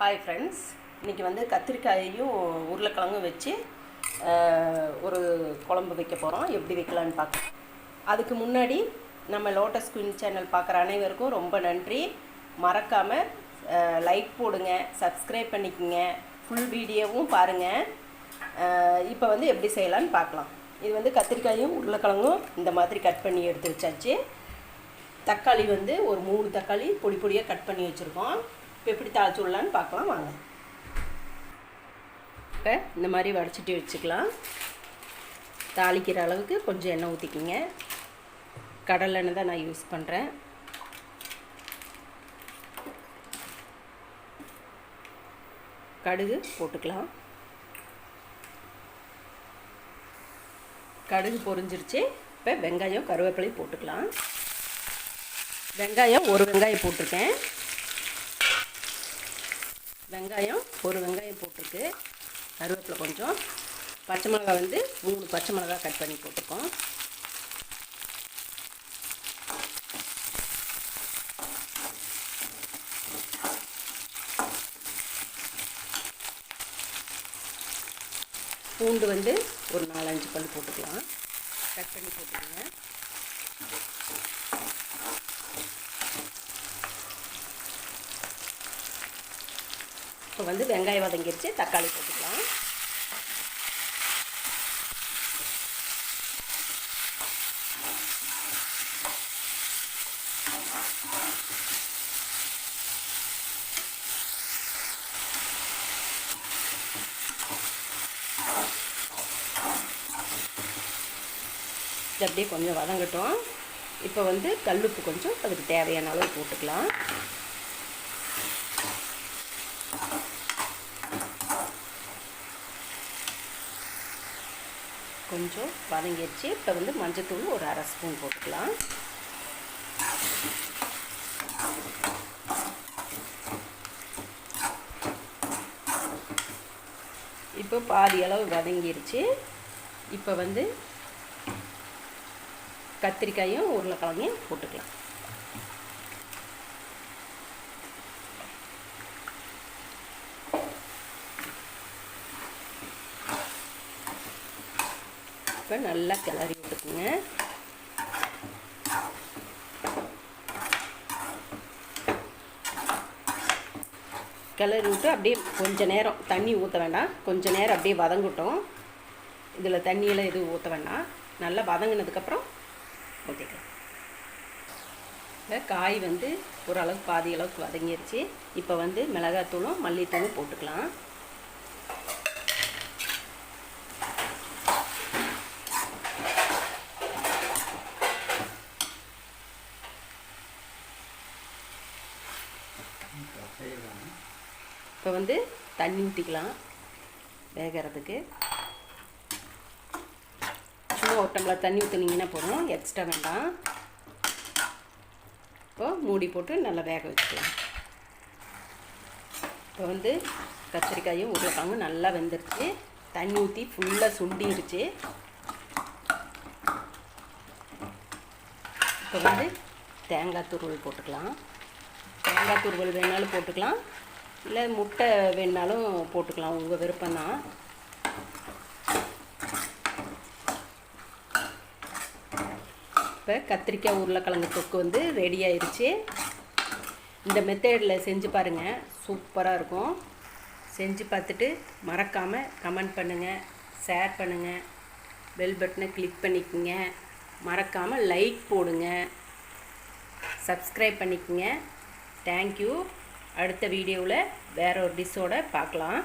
Hi friends இன்றைக்கி வந்து கத்திரிக்காயையும் உருளைக்கிழங்கும் வச்சு ஒரு குழம்பு வைக்க போகிறோம் எப்படி வைக்கலான்னு பார்க்கலாம். அதுக்கு முன்னாடி நம்ம லோட்டஸ் குயின் சேனல் பார்க்குற அனைவருக்கும் ரொம்ப நன்றி. மறக்காமல் லைக் போடுங்க சப்ஸ்கிரைப் பண்ணிக்கோங்க. ஃபுல் வீடியோவும் பாருங்கள் இப்போ வந்து எப்படி செய்யலான்னு பார்க்கலாம். இது வந்து கத்திரிக்காயும் உருளைக்கிழங்கும் இந்த மாதிரி கட் பண்ணி எடுத்து வச்சாச்சு. தக்காளி வந்து ஒரு மூணு தக்காளி பொடி பொடியாக கட் பண்ணி வச்சுருக்கோம். எப்படி தாளிச்சு விடலான்னு பார்க்கலாம் வாங்க. இப்போ இந்த மாதிரி வடைச்சிட்டு வச்சுக்கலாம். தாளிக்கிற அளவுக்கு கொஞ்சம் எண்ணெய் ஊற்றிக்கிங்க கடலை எண்ணெய் தான் நான் யூஸ் பண்ணுறேன் கடுகு போட்டுக்கலாம். கடுகு பொரிஞ்சிருச்சு. இப்போ வெங்காயம் கருவேப்பிலையும் போட்டுக்கலாம். வெங்காயம் ஒரு வெங்காயம் போட்டிருக்கேன். வெங்காயம் ஒரு வெங்காயம் போட்டிருக்கு. கருவேப்பிலை கொஞ்சம். பச்சை மிளகாய் வந்து மூணு பச்சை மிளகாய் கட் பண்ணி போட்டிருக்கோம். பூண்டு வந்து ஒரு நாலஞ்சு பல் போட்டுக்கலாம். கட் பண்ணி போட்டுக்கோங்க. இப்போ வந்து வெங்காயம் வதங்கிருச்சு தக்காளி போட்டுக்கலாம். இது அப்படியே கொஞ்சம் வதங்கட்டும். இப்போ வந்து கல்லுப்பு கொஞ்சம் அதுக்கு தேவையான அளவு போட்டுக்கலாம். கொஞ்சம் வதங்கிடுச்சு இப்போ வந்து மஞ்சத்தூள் ஒரு அரை ஸ்பூன் போட்டுக்கலாம். இப்போ பாதி அளவு வதங்கிருச்சு. இப்போ வந்து கத்திரிக்காயும் உருளைக்கிழங்கையும் போட்டுக்கலாம். இப்போ நல்லா கிளறி விட்டுக்குங்க கிளறி விட்டு அப்படியே கொஞ்ச நேரம் தண்ணி ஊற்ற வேண்டாம். கொஞ்ச நேரம் அப்படியே வதங்கட்டும். இதில் தண்ணியெல்லாம் எதுவும் ஊற்ற வேண்டாம். நல்லா வதங்கினதுக்கப்புறம் ஊற்றிக்கலாம் காய் வந்து ஓரளவுக்கு பாதி அளவுக்கு வதங்கிருச்சு. இப்போ வந்து மிளகாத்தூளும் மல்லித்தூளும் போட்டுக்கலாம். இப்போ வந்து தண்ணி ஊற்றிக்கலாம் வேகிறதுக்கு. சும்மா ஒரு டம்ளர் தண்ணி ஊற்றுனீங்கன்னா போதும். எக்ஸ்ட்ரா வேண்டாம். இப்போ மூடி போட்டு நல்லா வேக வச்சுக்கலாம். இப்போ வந்து கத்திரிக்காயும் உருளைக்காயும் நல்லா வெந்துருச்சு. தண்ணி ஊற்றி ஃபுல்லாக சுண்டிருச்சு. இப்போ வந்து தேங்காய் துருவல் போட்டுக்கலாம். தேங்காய் துருவல் வேணாலும் போட்டுக்கலாம். இல்லை முட்டை வேணாலும் போட்டுக்கலாம் உங்கள் விருப்பம் தான் இப்போ கத்திரிக்காய் உருளைக்கிழங்கு தொக்கு வந்து ரெடி ஆயிடுச்சு இந்த மெத்தேடில் செஞ்சு பாருங்கள் சூப்பராக இருக்கும். செஞ்சு பார்த்துட்டு மறக்காமல் கமெண்ட் பண்ணுங்கள் ஷேர் பண்ணுங்கள் பெல் பட்டனை கிளிக் பண்ணிக்கோங்க. மறக்காமல் லைக் போடுங்க. சப்ஸ்கிரைப் பண்ணிக்கோங்க. தேங்க்யூ. அடுத்த வீடியோவில் வேற ஒரு டிஷ்ஷோட பார்க்கலாம்.